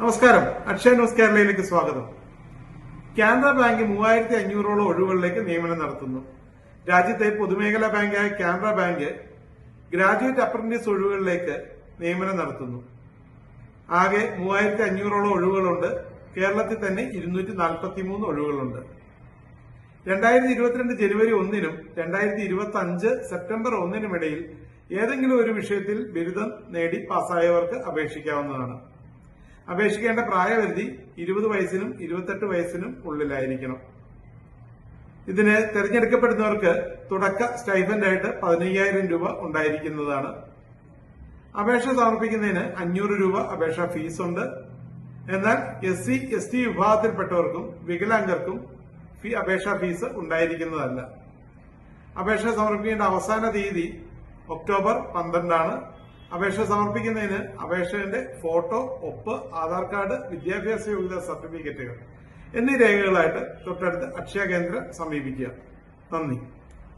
നമസ്കാരം. അക്ഷയ ന്യൂസ് കേരളയിലേക്ക് സ്വാഗതം. കാനറ ബാങ്ക് മൂവായിരത്തി അഞ്ഞൂറോളം ഒഴിവുകളിലേക്ക് നിയമനം നടത്തുന്നു. രാജ്യത്തെ പൊതുമേഖലാ ബാങ്കായ കാനറ ബാങ്ക് ഗ്രാജുവേറ്റ് അപ്രന്റീസ് ഒഴിവുകളിലേക്ക് നിയമനം നടത്തുന്നു. ആകെ മൂവായിരത്തി അഞ്ഞൂറോളം ഒഴിവുകളുണ്ട്. കേരളത്തിൽ തന്നെ ഇരുന്നൂറ്റി നാൽപ്പത്തി മൂന്ന് ഒഴിവുകളുണ്ട്. രണ്ടായിരത്തി ഇരുപത്തിരണ്ട് ജനുവരി ഒന്നിനും രണ്ടായിരത്തി ഇരുപത്തി അഞ്ച് സെപ്റ്റംബർ ഒന്നിനുമിടയിൽ ഏതെങ്കിലും ഒരു വിഷയത്തിൽ ബിരുദം നേടി പാസ്സായവർക്ക് അപേക്ഷിക്കാവുന്നതാണ്. അപേക്ഷിക്കേണ്ട പ്രായപരിധി ഇരുപത് വയസ്സിനും ഇരുപത്തെട്ട് വയസ്സിനും ഉള്ളിലായിരിക്കണം. ഇതിന് തെരഞ്ഞെടുക്കപ്പെടുന്നവർക്ക് തുടക്ക സ്റ്റൈഫൻഡായിട്ട് പതിനയ്യായിരം രൂപ ഉണ്ടായിരിക്കുന്നതാണ്. അപേക്ഷ സമർപ്പിക്കുന്നതിന് അഞ്ഞൂറ് രൂപ അപേക്ഷാ ഫീസുണ്ട് എന്നാൽ എസ് സി എസ് ടി വിഭാഗത്തിൽപ്പെട്ടവർക്കും വികലാംഗർക്കും അപേക്ഷാ ഫീസ് ഉണ്ടായിരിക്കുന്നതല്ല. അപേക്ഷ സമർപ്പിക്കേണ്ട അവസാന തീയതി ഒക്ടോബർ പന്ത്രണ്ടാണ്. അപേക്ഷ സമർപ്പിക്കുന്നതിന് അപേക്ഷകന്റെ ഫോട്ടോ ഒപ്പ് ആധാർ കാർഡ് വിദ്യാഭ്യാസ യോഗ്യതാ സർട്ടിഫിക്കറ്റുകൾ എന്നീ രേഖകളായിട്ട് തൊട്ടടുത്ത് അക്ഷയ കേന്ദ്രം സമീപിക്കുക. നന്ദി.